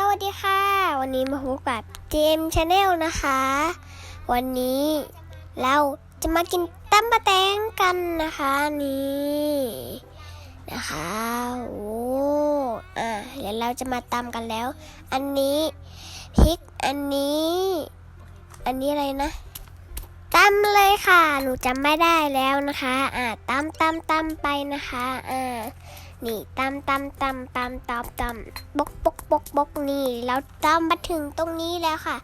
สวัสดีค่ะ วันนี้มาพบกับเจมชาแนลนะคะ วันนี้เราจะมากินตั้มปะแตงกันนะคะนี่นะคะโอ้อะเดี๋ยวเราจะมาตำกันแล้ว อันนี้พริกอันนี้ อันนี้อะไรนะตำเลยค่ะ หนูจำไม่ได้แล้วนะคะ อะตำตำตำไปนะคะอ่า นี่ตำตำตำตำตำตำบกบกบกบกนี่ แล้วตำมาถึงตรงนี้แล้วค่ะ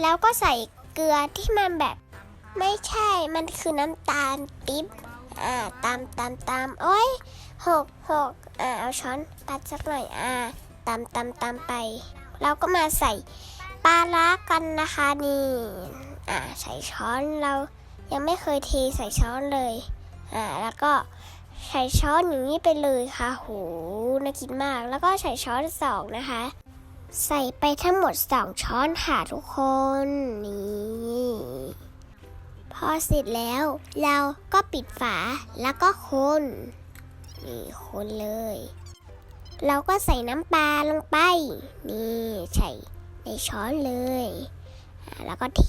แล้วก็ใส่เกลือที่มันแบบไม่ใช่ มันคือน้ำตาลปิ๊บ อ่าตำตำตำโอ้ยหกหกอ่าเอาช้อนตัดสักหน่อย อ่าตำตำตำไป เราก็มาใส่ปลาร้ากันนะคะนี่ อ่าใส่ช้อนเรายังไม่เคยเทใส่ช้อนเลย อ่าแล้วก็ ใส่ช้อนอย่างนี้ไปเลยค่ะ โห น่ากินมาก แล้วก็ใส่ช้อนสองนะคะ ใส่ไปทั้งหมดสองช้อนค่ะทุกคน นี่ พอเสร็จแล้ว เราก็ปิดฝาแล้วก็คน นี่คนเลย เราก็ใส่น้ำปลาลงไป นี่ใส่ในช้อนเลย แล้วก็เท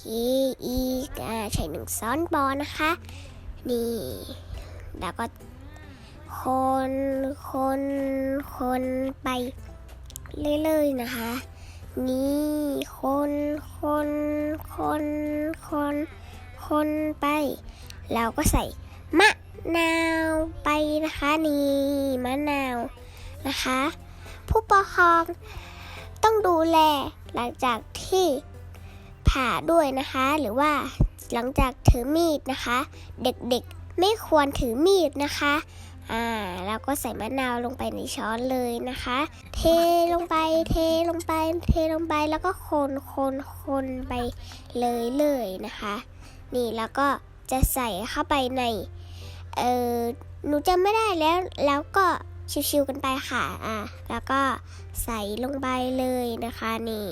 อีกอ่าใส่หนึ่งช้อนบอนะคะ นี่ แล้วก็ คนคนคนไปเรื่อยๆนะคะ นี่คนคนคนคนคนไป เราก็ใส่มะนาวไปนะคะนี่มะนาวนะคะ ผู้ปกครองต้องดูแลหลังจากที่ผ่าด้วยนะคะ หรือว่าหลังจากถือมีดนะคะ เด็กๆไม่ควรถือมีดนะคะ อ่าแล้วก็ใส่มะนาวลงไปในช้อนเลยนะคะ เทลงไปเทลงไป เทลงไปแล้วก็คนคนคนไปเลยเลยนะคะ นี่แล้วก็จะใส่เข้าไปในเออหนูจำไม่ได้แล้วแล้วก็ชิวๆกันไปค่ะอ่าแล้วก็ใส่ลงไปเลยนะคะนี่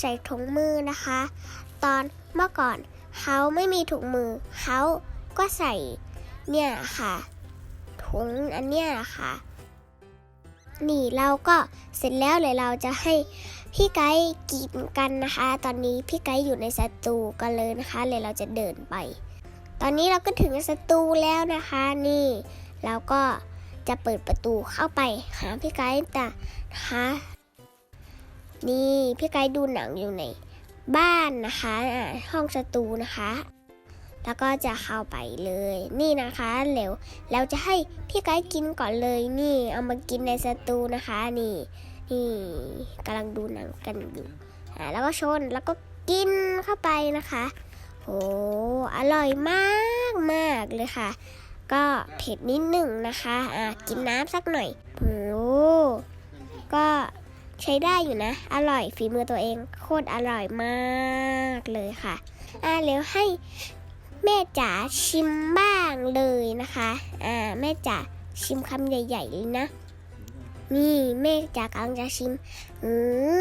ใส่ถุงมือนะคะ ตอนเมื่อก่อนเขาไม่มีถุงมือเขาก็ใส่เนี่ยค่ะ ถุงอันเนี้ยค่ะนี่เราก็เสร็จแล้วเลยเราจะให้พี่ไกด์กินกันนะคะ ตอนนี้พี่ไกด์อยู่ในสตูกันเลยนะคะ เลยเราจะเดินไป ตอนนี้เราก็ถึงสตูแล้วนะคะ นี่เราก็จะเปิดประตูเข้าไปหาพี่ไกด์แต่นะคะนี่พี่ไกด์ดูหนังอยู่ในบ้านนะคะห้องสตูนะคะ แล้วก็จะเข้าไปเลย นี่นะคะเร็วเราจะให้พี่ไกด์กินก่อนเลยนี่ เอามากินในสตูนะคะ นี่ นี่กำลังดูหนังกันอยู่อ่าแล้วก็ชนแล้วก็กินเข้าไปนะคะโอ้อร่อยมากมากเลยค่ะ ก็เผ็ดนิดหนึ่งนะคะอ่ากินน้ำสักหน่อยโอ้ก็ใช้ได้อยู่นะ อร่อยฝีมือตัวเอง โคตรอร่อยมากเลยค่ะ อ่าเร็วให้ แม่จ๋าชิมบ้างเลยนะคะ อ่าแม่จ๋าชิมคำใหญ่ๆเลยนะ นี่แม่จ๋ากำลังจะชิม อื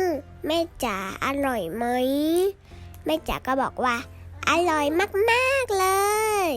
มแม่จ๋าอร่อยไหมแม่จ๋าก็บอกว่า อร่อยมากๆเลย